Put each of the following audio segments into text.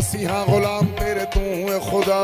مسیحا غلام تیرے تو ہے خدا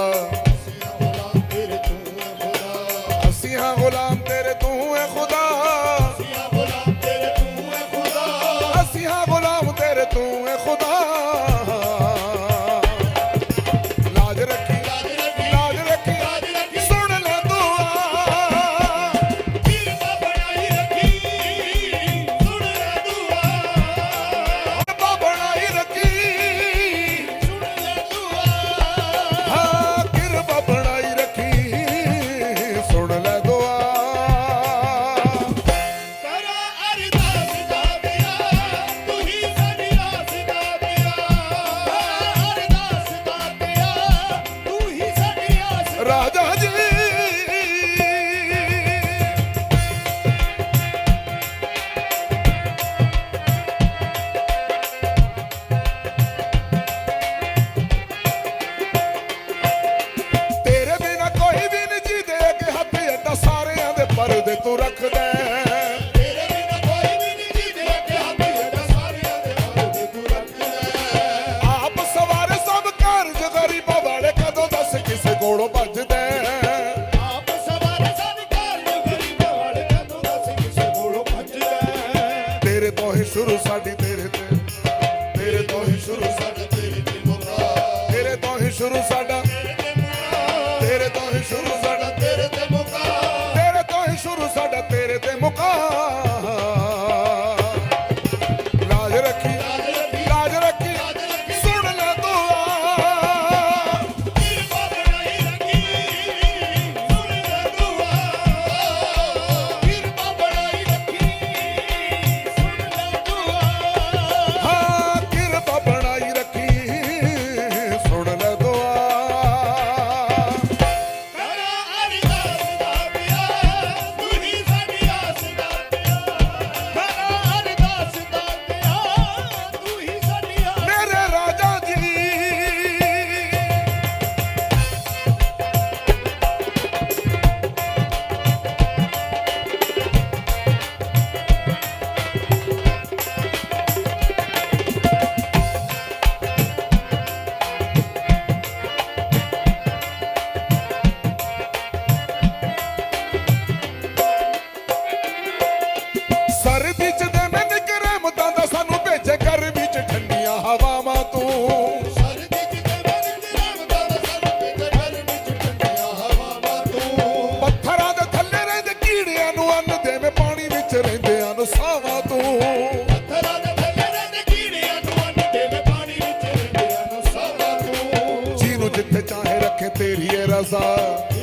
ਰੱਖਦਾ casa.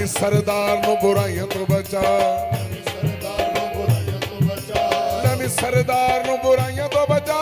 ਮੇਰੀ ਸਰਦਾਰ ਨੂੰ ਬੁਰਾਈਆਂ ਤੋਂ ਬਚਾ। ਸਰਦਾਰ ਨੂੰ ਬੁਰਾਈਆਂ ਤੋਂ ਬਚਾ। ਮੇਰੀ ਸਰਦਾਰ ਨੂੰ ਬੁਰਾਈਆਂ ਤੋਂ ਬਚਾ।